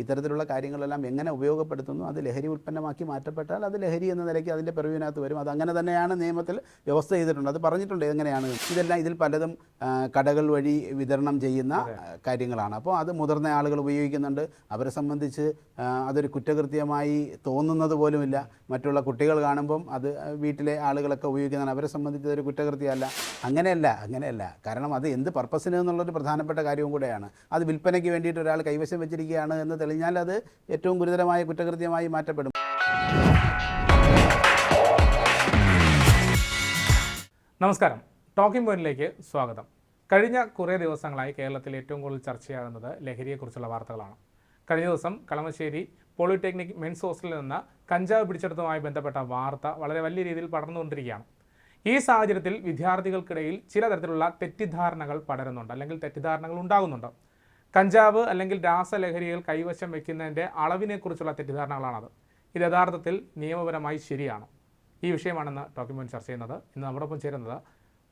ഇത്തരത്തിലുള്ള കാര്യങ്ങളെല്ലാം എങ്ങനെ ഉപയോഗപ്പെടുത്തുന്നു അത് ലഹരി ഉൽപ്പന്നമാക്കി മാറ്റപ്പെട്ടാൽ അത് ലഹരി എന്ന നിലയ്ക്ക് അതിന്റെ പിറവിനകത്ത് വരും. അത് അങ്ങനെ തന്നെയാണ് നിയമത്തിൽ വ്യവസ്ഥ ചെയ്തിട്ടുണ്ട്. അത് പറഞ്ഞിട്ടുണ്ട് എങ്ങനെയാണ്. ഇതെല്ലാം ഇതിൽ പലതും കടകൾ വഴി വിതരണം ചെയ്യുന്ന കാര്യങ്ങളാണ്. അപ്പോൾ അത് മുതിർന്ന ആളുകൾ ഉപയോഗിക്കുന്നുണ്ട്. അവരെ സംബന്ധിച്ച് അതൊരു കുറ്റകൃത്യമായി തോന്നുന്നത് പോലുമില്ല. മറ്റുള്ള കുട്ടികൾ കാണുമ്പം അത് വീട്ടിലെ ആളുകളൊക്കെ ഉപയോഗിക്കുന്നതാണ്. അവരെ സംബന്ധിച്ച് അതൊരു കുറ്റകൃത്യമല്ല. അങ്ങനെയല്ല അങ്ങനെയല്ല. കാരണം അത് എന്ത് പർപ്പസിന് എന്നുള്ളൊരു പ്രധാനപ്പെട്ട കാര്യവും കൂടെയാണ്. അത് വിൽപ്പനയ്ക്ക് വേണ്ടിയിട്ട് ഒരാൾ കൈവശം വെച്ചിരിക്കുകയാണ് എന്ന് തെളിഞ്ഞാൽ അത് ഏറ്റവും ഗുരുതരമായ കുറ്റകൃത്യമായി മാറ്റപ്പെടും. നമസ്കാരം. ടോക്കിംഗ് പോയിന്റിലേക്ക് സ്വാഗതം. കഴിഞ്ഞ കുറേ ദിവസങ്ങളായി കേരളത്തിൽ ഏറ്റവും കൂടുതൽ ചർച്ചയാകുന്നത് ലഹരിയെക്കുറിച്ചുള്ള വാർത്തകളാണ്. കഴിഞ്ഞ ദിവസം കളമശ്ശേരി പോളിടെക്നിക് മെൻസ് ഹോസ്റ്റലിൽ നിന്ന് കഞ്ചാവ് പിടിച്ചെടുത്തതുമായി ബന്ധപ്പെട്ട വാർത്ത വളരെ വലിയ രീതിയിൽ പടർന്നുകൊണ്ടിരിക്കുകയാണ്. ഈ സാഹചര്യത്തിൽ വിദ്യാർത്ഥികൾക്കിടയിൽ ചില തരത്തിലുള്ള തെറ്റിദ്ധാരണകൾ പടരുന്നുണ്ട് അല്ലെങ്കിൽ തെറ്റിദ്ധാരണകൾ ഉണ്ടാകുന്നുണ്ട്. കഞ്ചാവ് അല്ലെങ്കിൽ രാസലഹരികൾ കൈവശം വയ്ക്കുന്നതിന്റെ അളവിനെക്കുറിച്ചുള്ള തെറ്റിദ്ധാരണകളാണത്. ഇത് യഥാർത്ഥത്തിൽ നിയമപരമായി ശരിയാണ്? ഈ വിഷയമാണെന്ന് ഡോക്യുമെന്റ് ചർച്ച ചെയ്യുന്നത്. ഇന്ന് നമ്മോടൊപ്പം ചേരുന്നത്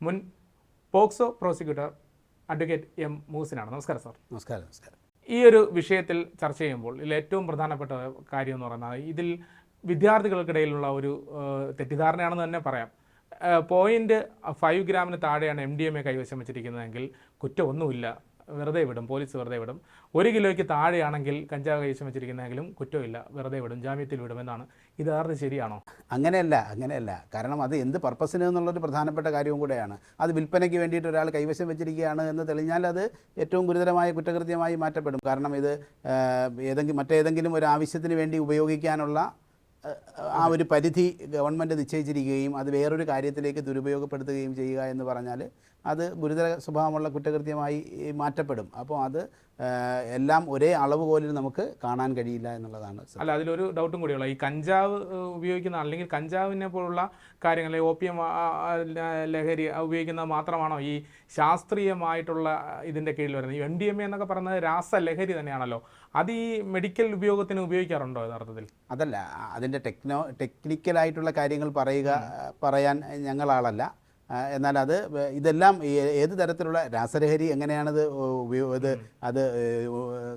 മുൻ പോക്സോ പ്രോസിക്യൂട്ടർ അഡ്വക്കേറ്റ് എം മൂസിനാണ്. നമസ്കാരം സാർ. നമസ്കാരം നമസ്കാരം. ഈ ഒരു വിഷയത്തിൽ ചർച്ച ചെയ്യുമ്പോൾ ഇതിൽ ഏറ്റവും പ്രധാനപ്പെട്ട കാര്യം എന്ന് പറയുന്നത് ഇതിൽ വിദ്യാർത്ഥികൾക്കിടയിലുള്ള ഒരു തെറ്റിദ്ധാരണയാണെന്ന് തന്നെ പറയാം. പോയിന്റ് ഫൈവ് ഗ്രാമിന് താഴെയാണ് എം ഡി എം എ കൈവശം വെച്ചിരിക്കുന്നതെങ്കിൽ കുറ്റമൊന്നുമില്ല. വെറുതെ വിടും പോലീസ് വെറുതെ വിടും. ഒരു കിലോയ്ക്ക് താഴെയാണെങ്കിൽ കഞ്ചാവ് കൈവശം വെച്ചിരിക്കുന്നെങ്കിലും കുറ്റമില്ല വെറുതെ വിടും ജാമ്യത്തിൽ വിടുമെന്നാണ്. ഇത് യഥാർത്ഥം ശരിയാണോ? അങ്ങനെയല്ല അങ്ങനെയല്ല. കാരണം അത് എന്ത് പർപ്പസിന് എന്നുള്ളൊരു പ്രധാനപ്പെട്ട കാര്യവും കൂടെയാണ്. അത് വിൽപ്പനയ്ക്ക് വേണ്ടിയിട്ട് ഒരാൾ കൈവശം വെച്ചിരിക്കുകയാണ് എന്ന് തെളിഞ്ഞാൽ അത് ഏറ്റവും ഗുരുതരമായ കുറ്റകൃത്യമായി മാറ്റപ്പെടും. കാരണം ഇത് ഏതെങ്കിലും മറ്റേതെങ്കിലും ഒരു ആവശ്യത്തിന് വേണ്ടി ഉപയോഗിക്കാനുള്ള ആ ഒരു പരിധി ഗവൺമെന്റ് നിശ്ചയിച്ചിരിക്കുകയും അത് വേറൊരു കാര്യത്തിലേക്ക് ദുരുപയോഗപ്പെടുത്തുകയും ചെയ്യുക എന്ന് പറഞ്ഞാൽ അത് ഗുരുതര സ്വഭാവമുള്ള കുറ്റകൃത്യമായി മാറ്റപ്പെടും. അപ്പോൾ അത് എല്ലാം ഒരേ അളവ് പോലിൽ നമുക്ക് കാണാൻ കഴിയില്ല എന്നുള്ളതാണ് അല്ല അതിലൊരു ഡൗട്ടും കൂടിയുള്ള ഈ കഞ്ചാവ് ഉപയോഗിക്കുന്ന അല്ലെങ്കിൽ കഞ്ചാവിനെ പോലുള്ള കാര്യങ്ങൾ ഓപ്പിയം ലഹരി ഉപയോഗിക്കുന്നത് മാത്രമാണോ ഈ ശാസ്ത്രീയമായിട്ടുള്ള ഇതിന്റെ കീഴിൽ വരുന്നത്? ഈ എം ഡി എം എ എന്നൊക്കെ പറയുന്നത് രാസലഹരി തന്നെയാണല്ലോ. അത് ഈ മെഡിക്കൽ ഉപയോഗത്തിന് ഉപയോഗിക്കാറുണ്ടോ യഥാർത്ഥത്തിൽ? അതല്ല അതിന്റെ ടെക്നോ ടെക്നിക്കലായിട്ടുള്ള കാര്യങ്ങൾ പറയുക പറയാൻ ഞങ്ങളാളല്ല. എന്നാൽ അത് ഇതെല്ലാം ഏത് തരത്തിലുള്ള രാസലഹരി എങ്ങനെയാണത് ഇത് അത്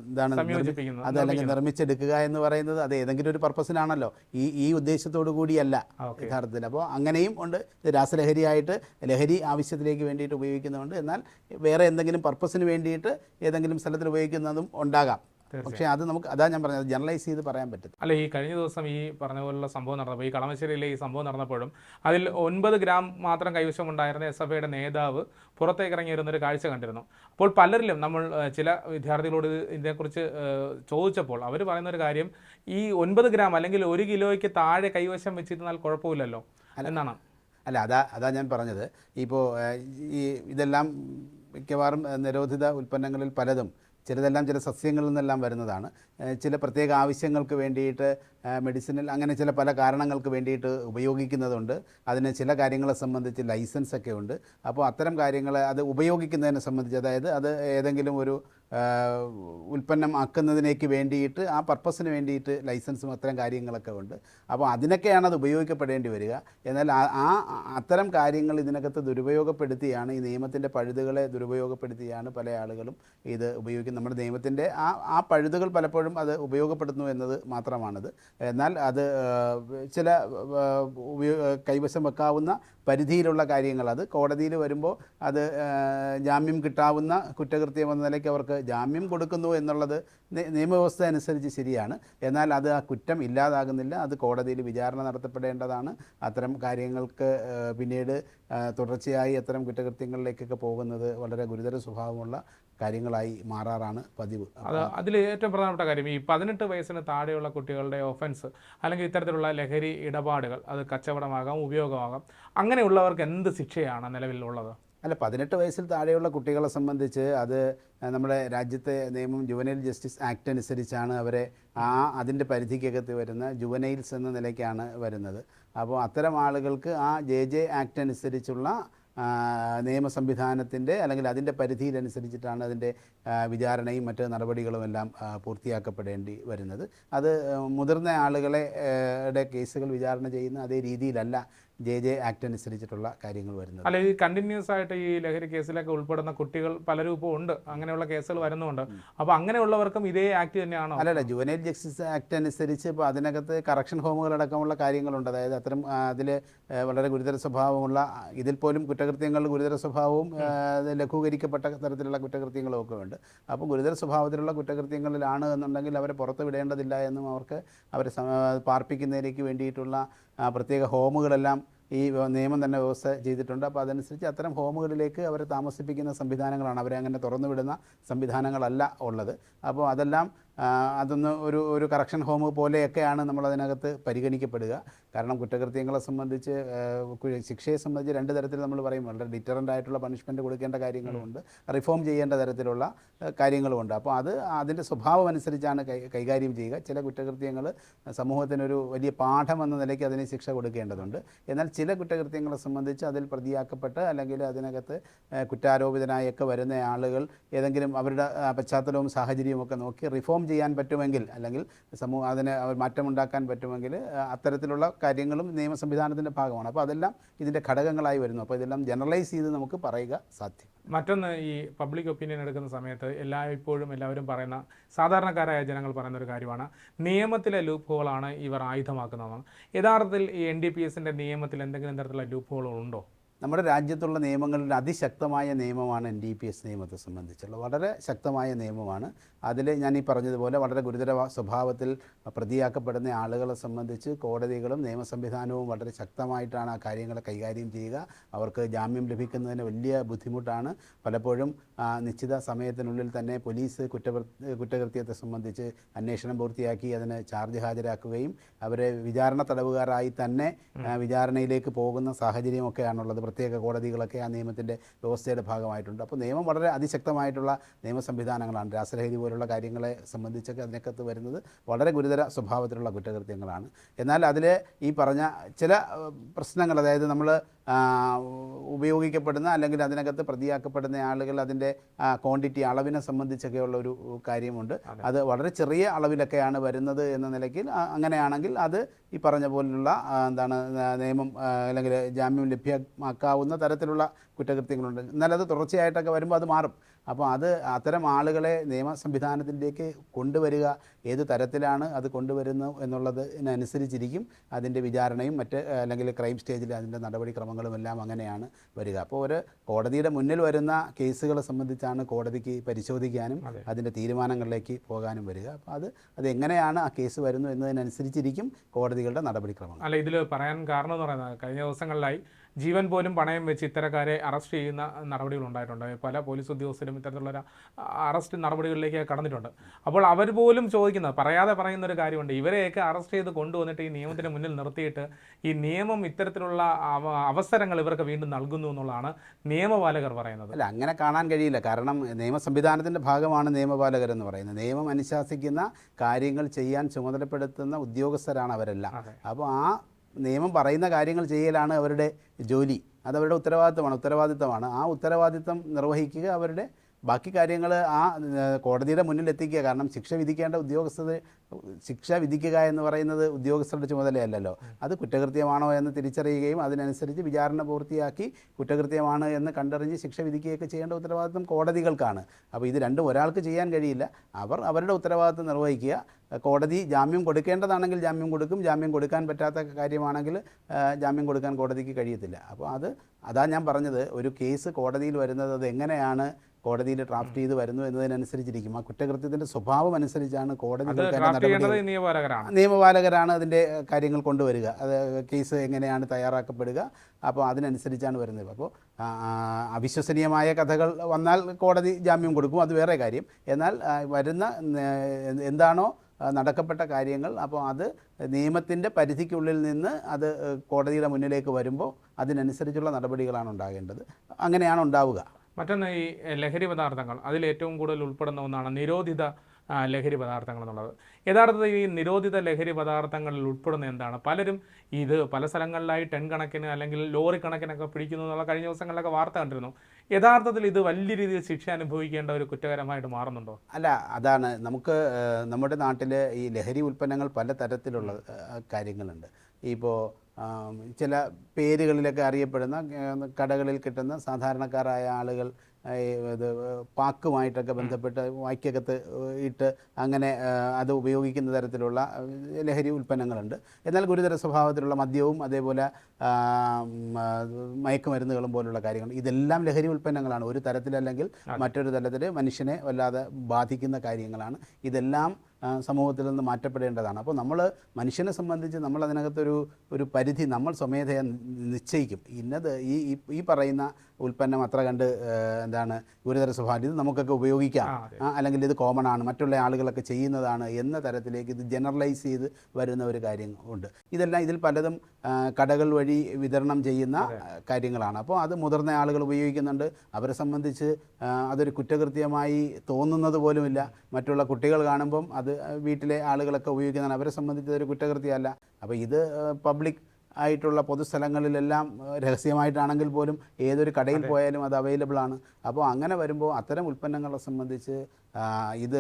എന്താണ് അത് അല്ലെങ്കിൽ നിർമ്മിച്ചെടുക്കുക എന്ന് പറയുന്നത് അത് ഏതെങ്കിലും ഒരു പർപ്പസിനാണല്ലോ. ഈ ഈ ഉദ്ദേശത്തോടു കൂടിയല്ല യഥാർത്ഥത്തിൽ. അപ്പോൾ അങ്ങനെയും ഉണ്ട്. രാസലഹരിയായിട്ട് ലഹരി ആവശ്യത്തിലേക്ക് വേണ്ടിയിട്ട് ഉപയോഗിക്കുന്നുണ്ട് എന്നാൽ വേറെ എന്തെങ്കിലും പർപ്പസിന് വേണ്ടിയിട്ട് ഏതെങ്കിലും സ്ഥലത്തിൽ ഉപയോഗിക്കുന്നതും ഉണ്ടാകാം. പക്ഷേ അത് നമുക്ക് അതാ ഞാൻ പറഞ്ഞത് ജനറലൈസ് ചെയ്ത് പറയാൻ പറ്റും അല്ല ഈ കഴിഞ്ഞ ദിവസം ഈ പറഞ്ഞ പോലുള്ള സംഭവം നടന്നപ്പോൾ ഈ കളമശ്ശേരിയിലെ ഈ സംഭവം നടന്നപ്പോഴും അതിൽ ഒൻപത് ഗ്രാം മാത്രം കൈവശം ഉണ്ടായിരുന്ന എസ് എഫ് ഐയുടെ നേതാവ് പുറത്തേക്ക് ഇറങ്ങി വരുന്നൊരു കാഴ്ച കണ്ടിരുന്നു. അപ്പോൾ പലരിലും നമ്മൾ ചില വിദ്യാർത്ഥികളോട് ഇതിനെക്കുറിച്ച് ചോദിച്ചപ്പോൾ അവർ പറയുന്ന ഒരു കാര്യം ഈ ഒൻപത് ഗ്രാം അല്ലെങ്കിൽ ഒരു കിലോയ്ക്ക് താഴെ കൈവശം വെച്ചിരുന്നാൽ കുഴപ്പമില്ലല്ലോ എന്നാണ്. അല്ല അതാ അതാ ഞാൻ പറഞ്ഞത്. ഇപ്പോൾ ഈ ഇതെല്ലാം മിക്കവാറും നിരോധിത ഉൽപ്പന്നങ്ങളിൽ പലതും ചിലതെല്ലാം ചില സസ്യങ്ങളിൽ നിന്നെല്ലാം വരുന്നതാണ്. ചില പ്രത്യേക ആവശ്യങ്ങൾക്ക് വേണ്ടിയിട്ട് മെഡിസിനിൽ അങ്ങനെ ചില പല കാരണങ്ങൾക്ക് വേണ്ടിയിട്ട് ഉപയോഗിക്കുന്നതുണ്ട്. അതിന് ചില കാര്യങ്ങളെ സംബന്ധിച്ച് ലൈസൻസ് ഒക്കെ ഉണ്ട്. അപ്പോൾ അത്തരം കാര്യങ്ങൾ അത് ഉപയോഗിക്കുന്നതിനെ സംബന്ധിച്ച് അതായത് അത് ഏതെങ്കിലും ഒരു ഉൽപ്പന്നം ആക്കുന്നതിനേക്ക് വേണ്ടിയിട്ട് ആ പർപ്പസിന് വേണ്ടിയിട്ട് ലൈസൻസും അത്തരം കാര്യങ്ങളൊക്കെ ഉണ്ട്. അപ്പോൾ അതിനൊക്കെയാണ് അത് ഉപയോഗിക്കപ്പെടേണ്ടി വരിക. എന്നാൽ ആ- അത്തരം കാര്യങ്ങൾ ഇതിനകത്ത് ദുരുപയോഗപ്പെടുത്തിയാണ് ഈ നിയമത്തിന്റെ പഴുതുകളെ ദുരുപയോഗപ്പെടുത്തിയാണ് പല ആളുകളും ഇത് ഉപയോഗിക്കുന്നത്. നമ്മുടെ നിയമത്തിന്റെ ആ ആ പഴുതുകൾ പലപ്പോഴും അത് ഉപയോഗപ്പെടുന്നു എന്നത് മാത്രമാണത്. എന്നാൽ അത് ചില കൈവശം വെക്കാവുന്ന പരിധിയിലുള്ള കാര്യങ്ങൾ. അത് കോടതിയിൽ വരുമ്പോൾ അത് ജാമ്യം കിട്ടാവുന്ന കുറ്റകൃത്യം എന്ന നിലയ്ക്ക് അവർക്ക് ജാമ്യം കൊടുക്കുന്നു എന്നുള്ളത് നിയമവ്യവസ്ഥ അനുസരിച്ച് ശരിയാണ്. എന്നാൽ അത് ആ കുറ്റം ഇല്ലാതാകുന്നില്ല. അത് കോടതിയിൽ വിചാരണ നടത്തപ്പെടേണ്ടതാണ്. അത്തരം കാര്യങ്ങൾക്ക് പിന്നീട് തുടർച്ചയായി അത്തരം കുറ്റകൃത്യങ്ങളിലേക്കൊക്കെ പോകുന്നത് വളരെ ഗുരുതര സ്വഭാവമുള്ള കാര്യങ്ങളായി മാറാറാണ് പതിവ്. അത് അതിൽ ഏറ്റവും പ്രധാനപ്പെട്ട കാര്യം ഈ പതിനെട്ട് വയസ്സിന് താഴെയുള്ള കുട്ടികളുടെ ഒഫൻസ് അല്ലെങ്കിൽ ഇത്തരത്തിലുള്ള ലഹരി ഇടപാടുകൾ അത് കച്ചവടമാകാം ഉപയോഗമാകാം അങ്ങനെയുള്ളവർക്ക് എന്ത് ശിക്ഷയാണ് നിലവിലുള്ളത്? അല്ല പതിനെട്ട് വയസ്സിൽ താഴെയുള്ള കുട്ടികളെ സംബന്ധിച്ച് അത് നമ്മുടെ രാജ്യത്തെ നിയമം ജുവനൈൽ ജസ്റ്റിസ് ആക്ട് അനുസരിച്ചാണ് അവരെ ആ അതിന്റെ പരിധിക്കകത്ത് വരുന്ന ജുവനൈൽസ് എന്ന നിലയ്ക്കാണ് വരുന്നത്. അപ്പോൾ അത്തരം ആളുകൾക്ക് ആ ജെ ജെ ആക്ട് അനുസരിച്ചുള്ള നിയമ സംവിധാനത്തിന്റെ അല്ലെങ്കിൽ അതിന്റെ പരിധിയിലനുസരിച്ചിട്ടാണ് അതിന്റെ വിചാരണയും മറ്റ് നടപടികളുമെല്ലാം പൂർത്തിയാക്കപ്പെടേണ്ടി വരുന്നത്. അത് മുതിർന്ന ആളുകളെ കേസുകൾ വിചാരണ ചെയ്യുന്ന അതേ രീതിയിലല്ല ജെ ജെ ആക്ട് അനുസരിച്ചിട്ടുള്ള കാര്യങ്ങൾ വരുന്നത്. അല്ല ഈ കണ്ടിന്യൂസ് ആയിട്ട് ഈ ലഹരി കേസിലൊക്കെ ഉൾപ്പെടുന്ന കുട്ടികൾ പലരും ഇപ്പോൾ ഉണ്ട്. അങ്ങനെയുള്ള കേസുകൾ വരുന്നുണ്ട്. അപ്പോൾ അങ്ങനെയുള്ളവർക്കും ഇതേ ആക്ട് തന്നെയാണോ? അല്ലല്ല ജുവനൈൽ ജസ്റ്റിസ് ആക്ട് അനുസരിച്ച് ഇപ്പോൾ അതിനകത്ത് കറക്ഷൻ ഹോമുകളടക്കമുള്ള കാര്യങ്ങളുണ്ട്. അതായത് അത്തരം അതിൽ വളരെ ഗുരുതര സ്വഭാവമുള്ള ഇതിൽ പോലും കുറ്റകൃത്യങ്ങളുടെ ഗുരുതര സ്വഭാവവും ലഘൂകരിക്കപ്പെട്ട തരത്തിലുള്ള കുറ്റകൃത്യങ്ങളും ഒക്കെ ഉണ്ട്. അപ്പോൾ ഗുരുതര സ്വഭാവത്തിലുള്ള കുറ്റകൃത്യങ്ങളിലാണ് എന്നുണ്ടെങ്കിൽ അവരെ പുറത്ത് വിടേണ്ടതില്ല എന്നും അവർക്ക് അവരെ പാർപ്പിക്കുന്നതിലേക്ക് വേണ്ടിയിട്ടുള്ള പ്രത്യേക ഹോമുകളെല്ലാം ഈ നിയമം തന്നെ വ്യവസ്ഥ ചെയ്തിട്ടുണ്ട്. അപ്പോൾ അതനുസരിച്ച് അത്തരം ഹോമുകളിലേക്ക് അവരെ താമസിപ്പിക്കുന്ന സംവിധാനങ്ങളാണ് അവരെ അങ്ങനെ തുറന്നുവിടുന്ന സംവിധാനങ്ങളല്ല ഉള്ളത്. അപ്പോൾ അതെല്ലാം അതൊന്ന് ഒരു ഒരു കറക്ഷൻ ഹോം പോലെയൊക്കെയാണ് നമ്മളതിനകത്ത് പരിഗണിക്കപ്പെടുക. കാരണം കുറ്റകൃത്യങ്ങളെ സംബന്ധിച്ച് ശിക്ഷയെ സംബന്ധിച്ച് രണ്ട് തരത്തിൽ നമ്മൾ പറയും. വളരെ ഡിറ്ററന്റ് ആയിട്ടുള്ള പണിഷ്മെന്റ് കൊടുക്കേണ്ട കാര്യങ്ങളുമുണ്ട് റിഫോം ചെയ്യേണ്ട തരത്തിലുള്ള കാര്യങ്ങളുമുണ്ട് അപ്പോൾ അത് അതിന്റെ സ്വഭാവം അനുസരിച്ചാണ് കൈകാര്യം ചെയ്യുക. ചില കുറ്റകൃത്യങ്ങൾ സമൂഹത്തിനൊരു വലിയ പാഠം എന്ന നിലയ്ക്ക് അതിന് ശിക്ഷ കൊടുക്കേണ്ടതുണ്ട്. എന്നാൽ ചില കുറ്റകൃത്യങ്ങളെ സംബന്ധിച്ച് അതിൽ പ്രതിയാക്കപ്പെട്ട് അല്ലെങ്കിൽ അതിനകത്ത് കുറ്റാരോപിതനായൊക്കെ വരുന്ന ആളുകൾ ഏതെങ്കിലും അവരുടെ പശ്ചാത്തലവും സാഹചര്യവും ഒക്കെ നോക്കി റിഫോം ചെയ്യാൻ പറ്റുമെങ്കിൽ അല്ലെങ്കിൽ സമൂഹ അതിന് മാറ്റമുണ്ടാക്കാൻ പറ്റുമെങ്കിൽ അത്തരത്തിലുള്ള കാര്യങ്ങളും നിയമ സംവിധാനത്തിന്റെ ഭാഗമാണ്. അപ്പോൾ അതെല്ലാം ഇതിന്റെ ഘടകങ്ങളായി വരുന്നു. അപ്പോൾ ഇതെല്ലാം ജനറലൈസ് ചെയ്ത് നമുക്ക് പറയുക സാധ്യം. മറ്റൊന്ന് ഈ പബ്ലിക് ഒപ്പീനിയൻ എടുക്കുന്ന സമയത്ത് എല്ലാ ഇപ്പോഴും എല്ലാവരും പറയുന്ന സാധാരണക്കാരായ ജനങ്ങൾ പറയുന്ന ഒരു കാര്യമാണ്. നിയമത്തിലെ ലൂപ്പുകളാണ് ഇവർ ആയുധമാക്കുന്നതെന്ന് യഥാർത്ഥത്തിൽ ഈ എൻ ഡി പി എസിന്റെ നിയമത്തിൽ എന്തെങ്കിലും തരത്തിലുള്ള ലൂപ്പുകളുണ്ടോ നമ്മുടെ രാജ്യത്തുള്ള നിയമങ്ങളിൽ അതിശക്തമായ നിയമമാണ് എൻ ഡി പി എസ് നിയമത്തെ സംബന്ധിച്ചുള്ള. വളരെ ശക്തമായ നിയമമാണ്. അതിൽ ഞാൻ ഈ പറഞ്ഞതുപോലെ വളരെ ഗുരുതര സ്വഭാവത്തിൽ പ്രതിയാക്കപ്പെടുന്ന ആളുകളെ സംബന്ധിച്ച് കോടതികളും നിയമ സംവിധാനവും വളരെ ശക്തമായിട്ടാണ് ആ കാര്യങ്ങളെ കൈകാര്യം ചെയ്യുക. അവർക്ക് ജാമ്യം ലഭിക്കുന്നതിന് വലിയ ബുദ്ധിമുട്ടാണ്. പലപ്പോഴും നിശ്ചിത സമയത്തിനുള്ളിൽ തന്നെ പോലീസ് കുറ്റപ്ര കുറ്റകൃത്യത്തെ സംബന്ധിച്ച് അന്വേഷണം പൂർത്തിയാക്കി അതിന് ചാർജ് ഹാജരാക്കുകയും അവരെ വിചാരണ തടവുകാരായി തന്നെ വിചാരണയിലേക്ക് പോകുന്ന സാഹചര്യമൊക്കെയാണുള്ളത്. പ്രത്യേക കോടതികളൊക്കെ ആ നിയമത്തിന്റെ വ്യവസ്ഥയുടെ ഭാഗമായിട്ടുണ്ട്. അപ്പോൾ നിയമം വളരെ അതിശക്തമായിട്ടുള്ള നിയമ സംവിധാനങ്ങളാണ്. രാസലഹരി പോലുള്ള കാര്യങ്ങളെ സംബന്ധിച്ചൊക്കെ അതിനകത്ത് വരുന്നത് വളരെ ഗുരുതര സ്വഭാവത്തിലുള്ള കുറ്റകൃത്യങ്ങളാണ്. എന്നാൽ അതിൽ ഈ പറഞ്ഞ ചില പ്രശ്നങ്ങൾ അതായത് നമ്മൾ ഉപയോഗിക്കപ്പെടുന്ന അല്ലെങ്കിൽ അതിനകത്ത് പ്രതിയാക്കപ്പെടുന്ന ആളുകൾ അതിന്റെ ക്വാണ്ടിറ്റി അളവിനെ സംബന്ധിച്ചൊക്കെയുള്ള ഒരു കാര്യമുണ്ട്. അത്. വളരെ ചെറിയ അളവിലൊക്കെയാണ് വരുന്നത് എന്ന നിലയ്ക്ക് അങ്ങനെയാണെങ്കിൽ അത് ഈ പറഞ്ഞ പോലുള്ള എന്താണ് നിയമം അല്ലെങ്കിൽ ജാമ്യം ലഭ്യമാക്കാവുന്ന തരത്തിലുള്ള കുറ്റകൃത്യങ്ങളുണ്ട്. എന്നാൽ അത് തുടർച്ചയായിട്ടൊക്കെ വരുമ്പോൾ അത് മാറും. അപ്പോൾ അത് അത്തരം ആളുകളെ നിയമ സംവിധാനത്തിലേക്ക് കൊണ്ടുവരിക ഏത് തരത്തിലാണ് അത് കൊണ്ടുവരുന്നു എന്നുള്ളതിനനുസരിച്ചിരിക്കും അതിന്റെ വിചാരണയും മറ്റ് അല്ലെങ്കിൽ ക്രൈം സ്റ്റേജിൽ അതിന്റെ നടപടിക്രമങ്ങളും എല്ലാം അങ്ങനെയാണ് വരിക. അപ്പോൾ ഒരു കോടതിയുടെ മുന്നിൽ വരുന്ന കേസുകളെ സംബന്ധിച്ചാണ് കോടതിക്ക് പരിശോധിക്കാനും അതിന്റെ തീരുമാനങ്ങളിലേക്ക് പോകാനും വരിക. അപ്പോൾ അത് അത് എങ്ങനെയാണ് ആ കേസ് വരുന്നു എന്നതിനനുസരിച്ചിരിക്കും കോടതികളുടെ നടപടിക്രമങ്ങൾ. അല്ല ഇതിൽ പറയാൻ കാരണം എന്ന് പറയുന്നത് കഴിഞ്ഞ ദിവസങ്ങളിലായി ജീവൻ പോലും പണയം വെച്ച് ഇത്തരക്കാരെ അറസ്റ്റ് ചെയ്യുന്ന നടപടികൾ ഉണ്ടായിട്ടുണ്ട്. പല പോലീസ് ഉദ്യോഗസ്ഥരും ഇത്തരത്തിലുള്ള അറസ്റ്റ് നടപടികളിലേക്ക് കടന്നിട്ടുണ്ട്. അപ്പോൾ അവർ പോലും ചോദിക്കുന്നത് പറയാതെ പറയുന്ന ഒരു കാര്യമുണ്ട്. ഇവരെയൊക്കെ അറസ്റ്റ് ചെയ്ത് കൊണ്ടുവന്നിട്ട് ഈ നിയമത്തിന് മുന്നിൽ നിർത്തിയിട്ട് ഈ നിയമം ഇത്തരത്തിലുള്ള അവസരങ്ങൾ ഇവർക്ക് വീണ്ടും നൽകുന്നു എന്നുള്ളതാണ് നിയമപാലകർ പറയുന്നത്. അല്ല അങ്ങനെ കാണാൻ കഴിയില്ല. കാരണം നിയമ സംവിധാനത്തിന്റെ ഭാഗമാണ് നിയമപാലകരെന്ന് പറയുന്നത്. നിയമം അനുശാസിക്കുന്ന കാര്യങ്ങൾ ചെയ്യാൻ ചുമതലപ്പെടുത്തുന്ന ഉദ്യോഗസ്ഥരാണ് അവരെല്ലാം. അപ്പോൾ ആ നിയമം പറയുന്ന കാര്യങ്ങൾ ചെയ്യലാണ് അവരുടെ ജോലി. അതവരുടെ ഉത്തരവാദിത്തമാണ് ഉത്തരവാദിത്തമാണ് ആ ഉത്തരവാദിത്തം നിർവഹിക്കുക അവരുടെ ബാക്കി കാര്യങ്ങൾ ആ കോടതിയുടെ മുന്നിൽ എത്തിക്കുക. കാരണം ശിക്ഷ വിധിക്കേണ്ട ഉദ്യോഗസ്ഥർ ശിക്ഷ വിധിക്കുക എന്ന് പറയുന്നത് ഉദ്യോഗസ്ഥരുടെ ചുമതലയല്ലല്ലോ. അത് കുറ്റകൃത്യമാണോ എന്ന് തിരിച്ചറിയുകയും അതിനനുസരിച്ച് വിചാരണ പൂർത്തിയാക്കി കുറ്റകൃത്യമാണ് എന്ന് കണ്ടറിഞ്ഞ് ശിക്ഷ വിധിക്കുകയൊക്കെ ചെയ്യേണ്ട ഉത്തരവാദിത്വം കോടതികൾക്കാണ്. അപ്പോൾ ഇത് രണ്ടും ഒരാൾക്ക് ചെയ്യാൻ കഴിയില്ല. അവർ അവരുടെ ഉത്തരവാദിത്വം നിർവഹിക്കുക. കോടതി ജാമ്യം കൊടുക്കേണ്ടതാണെങ്കിൽ ജാമ്യം കൊടുക്കും. ജാമ്യം കൊടുക്കാൻ പറ്റാത്ത കാര്യമാണെങ്കിൽ ജാമ്യം കൊടുക്കാൻ കോടതിക്ക് കഴിയത്തില്ല. അപ്പോൾ അത് അതാ ഞാൻ പറഞ്ഞത്. ഒരു കേസ് കോടതിയിൽ വരുന്നത് അത് എങ്ങനെയാണ് കോടതിയിൽ ഡ്രാഫ്റ്റ് ചെയ്ത് വരുന്നു എന്നതിനനുസരിച്ചിരിക്കും. ആ കുറ്റകൃത്യത്തിന്റെ സ്വഭാവം അനുസരിച്ചാണ് കോടതി നിയമപാലകരാണ്. അതിന്റെ കാര്യങ്ങൾ കൊണ്ടുവരിക. അത് കേസ് എങ്ങനെയാണ് തയ്യാറാക്കപ്പെടുക അപ്പോൾ അതിനനുസരിച്ചാണ് വരുന്നത്. അപ്പോൾ അവിശ്വസനീയമായ കഥകൾ വന്നാൽ കോടതി ജാമ്യം കൊടുക്കും അത് വേറെ കാര്യം. എന്നാൽ വരുന്ന എന്താണോ നടക്കപ്പെട്ട കാര്യങ്ങൾ അപ്പോൾ അത് നിയമത്തിന്റെ പരിധിക്കുള്ളിൽ നിന്ന് അത് കോടതിയുടെ മുന്നിലേക്ക് വരുമ്പോൾ അതിനനുസരിച്ചുള്ള നടപടികളാണ് ഉണ്ടാകേണ്ടത്. അങ്ങനെയാണ് ഉണ്ടാവുക. മറ്റൊന്ന് ഈ ലഹരി പദാർത്ഥങ്ങൾ. അതിൽ ഏറ്റവും കൂടുതൽ ഉൾപ്പെടുന്ന ഒന്നാണ് നിരോധിത ലഹരി പദാർത്ഥങ്ങൾ എന്നുള്ളത്. യഥാർത്ഥത്തിൽ ഈ നിരോധിത ലഹരി പദാർത്ഥങ്ങളിൽ ഉൾപ്പെടുന്ന എന്താണ്? പലരും ഇത് പല സ്ഥലങ്ങളിലായി ടെൻ കണക്കിന് അല്ലെങ്കിൽ ലോറി കണക്കിനൊക്കെ പിടിക്കുന്നു എന്നുള്ള കഴിഞ്ഞ ദിവസങ്ങളിലൊക്കെ വാർത്ത കണ്ടിരുന്നു. യഥാർത്ഥത്തിൽ ഇത് വലിയ രീതിയിൽ ശിക്ഷ അനുഭവിക്കേണ്ട ഒരു കുറ്റകരമായിട്ട് മാറുന്നുണ്ടോ? അല്ല അതാണ്. നമുക്ക് നമ്മുടെ നാട്ടിൽ ഈ ലഹരി ഉൽപ്പന്നങ്ങൾ പല തരത്തിലുള്ള കാര്യങ്ങളുണ്ട്. ഇപ്പോൾ ചില പേരുകളിലൊക്കെ അറിയപ്പെടുന്ന കടകളിൽ കിട്ടുന്ന സാധാരണക്കാരായ ആളുകൾ ഇത് പാക്കുമായിട്ടൊക്കെ ബന്ധപ്പെട്ട് വാക്യകത്ത് ഇട്ട് അങ്ങനെ അത് ഉപയോഗിക്കുന്ന തരത്തിലുള്ള ലഹരി ഉൽപ്പന്നങ്ങളുണ്ട്. എന്നാൽ ഗുരുതര സ്വഭാവത്തിലുള്ള മദ്യവും അതേപോലെ മയക്കുമരുന്നുകളും പോലുള്ള കാര്യങ്ങൾ. ഇതെല്ലാം ലഹരി ഉൽപ്പന്നങ്ങളാണ്. ഒരു തരത്തിലല്ലെങ്കിൽ മറ്റൊരു തരത്തിൽ മനുഷ്യനെ വല്ലാതെ ബാധിക്കുന്ന കാര്യങ്ങളാണ്. ഇതെല്ലാം സമൂഹത്തിൽ നിന്ന് മാറ്റപ്പെടേണ്ടതാണ്. അപ്പോൾ നമ്മൾ മനുഷ്യനെ സംബന്ധിച്ച് നമ്മൾ അതിനകത്തൊരു ഒരു പരിധി നമ്മൾ സ്വമേധയാ നിശ്ചയിക്കും. ഇന്നത് ഈ ഈ- പറയുന്ന ഉൽപ്പന്നം അത്ര കണ്ട് എന്താണ് ഗുരുതര സ്വഭാവം. ഇത് നമുക്കൊക്കെ ഉപയോഗിക്കാം. അല്ലെങ്കിൽ ഇത് കോമൺ ആണ്. മറ്റുള്ള ആളുകളൊക്കെ ചെയ്യുന്നതാണ് എന്ന തരത്തിലേക്ക് ഇത് ജനറലൈസ് ചെയ്ത് വരുന്ന ഒരു കാര്യം ഉണ്ട്. ഇതെല്ലാം ഇതിൽ പലതും കടകൾ വഴി വിതരണം ചെയ്യുന്ന കാര്യങ്ങളാണ്. അപ്പോൾ അത് മുതിർന്ന ആളുകൾ ഉപയോഗിക്കുന്നുണ്ട്. അവരെ സംബന്ധിച്ച് അതൊരു കുറ്റകൃത്യമായി തോന്നുന്നത് പോലുമില്ല. മറ്റുള്ള കുട്ടികൾ കാണുമ്പം അത് വീട്ടിലെ ആളുകളൊക്കെ ഉപയോഗിക്കുന്നതാണ്. അവരെ സംബന്ധിച്ച് അതൊരു കുറ്റകൃത്യമല്ല. അപ്പോൾ ഇത് പബ്ലിക് ആയിട്ടുള്ള പൊതുസ്ഥലങ്ങളിലെല്ലാം രഹസ്യമായിട്ടാണെങ്കിൽ പോലും ഏതൊരു കടയിൽ പോയാലും അത് അവൈലബിൾ ആണ്. അപ്പോൾ അങ്ങനെ വരുമ്പോൾ അത്തരം ഉൽപ്പന്നങ്ങളെ സംബന്ധിച്ച് ഇത്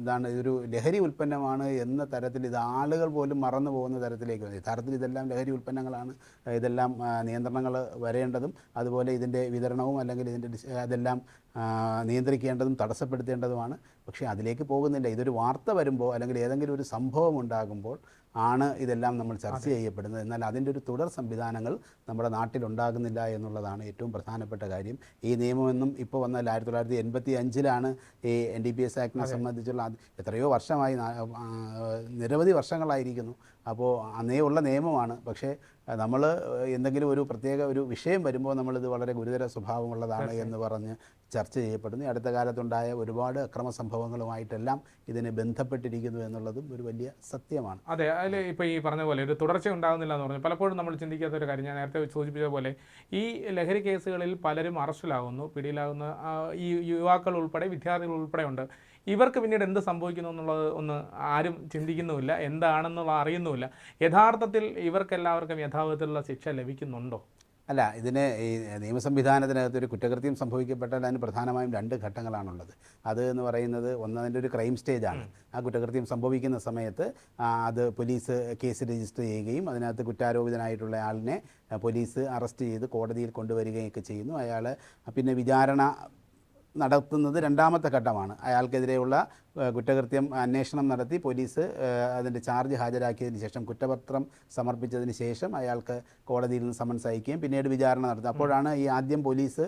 ഇതാണ് ഇതൊരു ലഹരി ഉൽപ്പന്നമാണ് എന്ന തരത്തിൽ ഇത് ആളുകൾ പോലും മറന്നു പോകുന്ന തരത്തിലേക്ക് യഥാർത്ഥത്തിൽ ഇതെല്ലാം ലഹരി ഉൽപ്പന്നങ്ങളാണ്. ഇതെല്ലാം നിയന്ത്രണങ്ങൾ വരേണ്ടതും അതുപോലെ ഇതിന്റെ വിതരണവും അല്ലെങ്കിൽ ഇതിന്റെ അതെല്ലാം നിയന്ത്രിക്കേണ്ടതും തടസ്സപ്പെടുത്തേണ്ടതുമാണ്. പക്ഷേ അതിലേക്ക് പോകുന്നില്ല. ഇതൊരു വാർത്ത വരുമ്പോൾ അല്ലെങ്കിൽ ഏതെങ്കിലും ഒരു സംഭവം ഉണ്ടാകുമ്പോൾ ആണ് ഇതെല്ലാം നമ്മൾ ചർച്ച ചെയ്യപ്പെടുന്നത്. എന്നാൽ അതിന്റെ ഒരു തുടർ സംവിധാനങ്ങൾ നമ്മുടെ നാട്ടിലുണ്ടാകുന്നില്ല എന്നുള്ളതാണ് ഏറ്റവും പ്രധാനപ്പെട്ട കാര്യം. ഈ നിയമമെന്നും ഇപ്പോൾ വന്നാൽ ആയിരത്തി തൊള്ളായിരത്തി എൺപത്തി അഞ്ചിലാണ് ഈ എൻ ഡി പി എസ് ആക്ടിനെ സംബന്ധിച്ചുള്ള എത്രയോ വർഷമായി നിരവധി വർഷങ്ങളായിരിക്കുന്നു. അപ്പോൾ അന്നേ ഉള്ള നിയമമാണ്. പക്ഷേ നമ്മൾ എന്തെങ്കിലും ഒരു പ്രത്യേക ഒരു വിഷയം വരുമ്പോൾ നമ്മളിത് വളരെ ഗുരുതര സ്വഭാവമുള്ളതാണ് എന്ന് പറഞ്ഞ് ചർച്ച ചെയ്യപ്പെടുന്നു. അടുത്ത കാലത്തുണ്ടായ ഒരുപാട് അക്രമ സംഭവങ്ങളുമായിട്ടെല്ലാം ഇതിനെ ബന്ധപ്പെട്ടിരിക്കുന്നു എന്നുള്ളതും ഒരു വലിയ സത്യമാണ്. അതെ അതിൽ ഇപ്പോൾ ഈ പറഞ്ഞ പോലെ ഒരു തുടർച്ച ഉണ്ടാകുന്നില്ല എന്ന് പറഞ്ഞു. പലപ്പോഴും നമ്മൾ ചിന്തിക്കാത്ത ഒരു കാര്യം ഞാൻ നേരത്തെ സൂചിപ്പിച്ച പോലെ ഈ ലഹരി കേസുകളിൽ പലരും അറസ്റ്റിലാകുന്നു പിടിയിലാകുന്ന ഈ യുവാക്കൾ ഉൾപ്പെടെ വിദ്യാർത്ഥികൾ ഉൾപ്പെടെ ഉണ്ട്. ഇവർക്ക് പിന്നീട് എന്ത് സംഭവിക്കുന്നു എന്നുള്ളത് ഒന്ന് ആരും ചിന്തിക്കുന്നുമില്ല എന്താണെന്നുള്ള അറിയുന്നുമില്ല. യഥാർത്ഥത്തിൽ ഇവർക്കെല്ലാവർക്കും യഥാർത്ഥത്തിലുള്ള ശിക്ഷ ലഭിക്കുന്നുണ്ടോ? അല്ല ഇതിന് ഈ നിയമ സംവിധാനത്തിനകത്ത് ഒരു കുറ്റകൃത്യം സംഭവിക്കപ്പെട്ടാൽ അതിന് പ്രധാനമായും രണ്ട് ഘട്ടങ്ങളാണുള്ളത്. അത് എന്ന് പറയുന്നത് ഒന്ന് അതിന്റെ ഒരു ക്രൈം സ്റ്റേജാണ്. ആ കുറ്റകൃത്യം സംഭവിക്കുന്ന സമയത്ത് അത് പോലീസ് കേസ് രജിസ്റ്റർ ചെയ്യുകയും അതിനകത്ത് കുറ്റാരോപിതനായിട്ടുള്ള ആളിനെ പോലീസ് അറസ്റ്റ് ചെയ്ത് കോടതിയിൽ കൊണ്ടുവരികയൊക്കെ ചെയ്യുന്നു. അയാൾ പിന്നെ വിചാരണ നടത്തുന്നത് രണ്ടാമത്തെ ഘട്ടമാണ്. അയാൾക്കെതിരെയുള്ള കുറ്റകൃത്യം അന്വേഷണം നടത്തി പോലീസ് അതിന്റെ ചാർജ് ഹാജരാക്കിയതിന് ശേഷം കുറ്റപത്രം സമർപ്പിച്ചതിന് ശേഷം അയാൾക്ക് കോടതിയിൽ നിന്ന് സമൻസ് അയക്കുകയും പിന്നീട് വിചാരണ നടത്തും. അപ്പോഴാണ് ഈ ആദ്യം പോലീസ്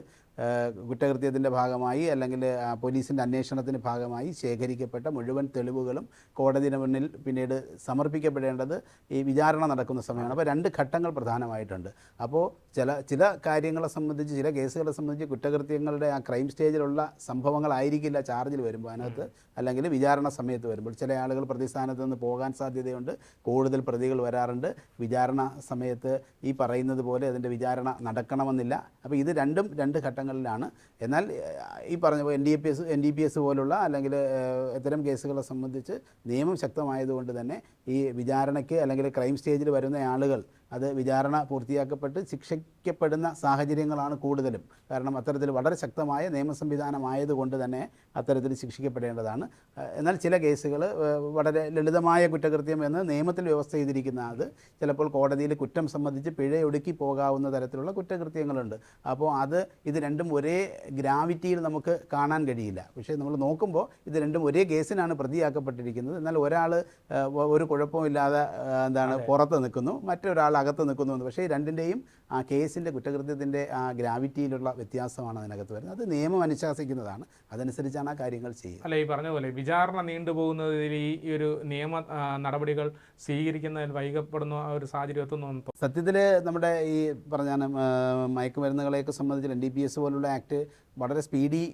കുറ്റകൃത്യത്തിന്റെ ഭാഗമായി അല്ലെങ്കിൽ പോലീസിന്റെ അന്വേഷണത്തിന്റെ ഭാഗമായി ശേഖരിക്കപ്പെട്ട മുഴുവൻ തെളിവുകളും കോടതിയുടെ മുന്നിൽ പിന്നീട് സമർപ്പിക്കപ്പെടേണ്ടത് ഈ വിചാരണ നടക്കുന്ന സമയമാണ്. അപ്പോൾ രണ്ട് ഘട്ടങ്ങൾ പ്രധാനമായിട്ടുണ്ട്. അപ്പോൾ ചില ചില കാര്യങ്ങളെ സംബന്ധിച്ച് ചില കേസുകളെ സംബന്ധിച്ച് കുറ്റകൃത്യങ്ങളുടെ ആ ക്രൈം സ്റ്റേജിലുള്ള സംഭവങ്ങളായിരിക്കില്ല ചാർജിൽ വരുമ്പോൾ അതിനകത്ത് അല്ലെങ്കിൽ വിചാരണ സമയത്ത് വരുമ്പോൾ. ചില ആളുകൾ പ്രതിസ്ഥാനത്ത് നിന്ന് പോകാൻ സാധ്യതയുണ്ട്. കൂടുതൽ പ്രതികൾ വരാറുണ്ട്. വിചാരണ സമയത്ത് ഈ പറയുന്നത് പോലെ അതിന്റെ വിചാരണ നടക്കണമെന്നില്ല. അപ്പോൾ ഇത് രണ്ടും രണ്ട് ഘട്ടങ്ങളിലാണ് എന്നാൽ ഈ പറഞ്ഞ N D P S N D P S പോലുള്ള അല്ലെങ്കിൽ ഇത്തരം കേസുകളെ സംബന്ധിച്ച് നിയമം ശക്തമായതുകൊണ്ട് തന്നെ ഈ വിചാരണയ്ക്ക് അല്ലെങ്കിൽ ക്രൈം സ്റ്റേജിൽ വരുന്ന ആളുകൾ അത് വിചാരണ പൂർത്തിയാക്കപ്പെട്ട് ശിക്ഷിക്കപ്പെടുന്ന സാഹചര്യങ്ങളാണ് കൂടുതലും. കാരണം അത്തരത്തിൽ വളരെ ശക്തമായ നിയമ സംവിധാനമായതുകൊണ്ട് തന്നെ അത്തരത്തിൽ ശിക്ഷിക്കപ്പെടേണ്ടതാണ്. എന്നാൽ ചില കേസുകൾ വളരെ ലളിതമായ കുറ്റകൃത്യം എന്ന് നിയമത്തിൽ വ്യവസ്ഥ ചെയ്തിരിക്കുന്ന അത് ചിലപ്പോൾ കോടതിയിൽ കുറ്റം സംബന്ധിച്ച് പിഴയൊടുക്കി പോകാവുന്ന തരത്തിലുള്ള കുറ്റകൃത്യങ്ങളുണ്ട്. അപ്പോൾ അത് ഇത് രണ്ടും ഒരേ ഗ്രാവിറ്റിയിൽ നമുക്ക് കാണാൻ കഴിയില്ല. പക്ഷേ നമ്മൾ നോക്കുമ്പോൾ ഇത് രണ്ടും ഒരേ കേസിനാണ് പ്രതിയാക്കപ്പെട്ടിരിക്കുന്നത്. എന്നാൽ ഒരാൾ ഒരു കുഴപ്പമില്ലാതെ എന്താണ് പുറത്ത് നിൽക്കുന്നു. മറ്റൊരാൾ അകത്ത് നിൽക്കുന്നുണ്ട്. പക്ഷേ രണ്ടിന്റെയും ആ കേസിന്റെ കുറ്റകൃത്യത്തിന്റെ ആ ഗ്രാവിറ്റിയിലുള്ള വ്യത്യാസമാണ് അതിനകത്ത് വരുന്നത്. അത് നിയമം അനുശാസിക്കുന്നതാണ്. അതനുസരിച്ചാണ് ആ കാര്യങ്ങൾ ചെയ്യുക. അല്ല ഈ പറഞ്ഞ പോലെ വിചാരണ നീണ്ടുപോകുന്നതിൽ ഈ ഒരു നിയമ നടപടികൾ സ്വീകരിക്കുന്നതിൽ വൈകപ്പെടുന്ന ഒരു സാഹചര്യം എത്തുന്നു തോന്നുന്നു. സത്യത്തിൽ നമ്മുടെ ഈ പറഞ്ഞാണ് മയക്കുമരുന്നുകളെയൊക്കെ സംബന്ധിച്ച് എൻ ഡി പി എസ് പോലുള്ള ആക്ട് വളരെ സ്പീഡി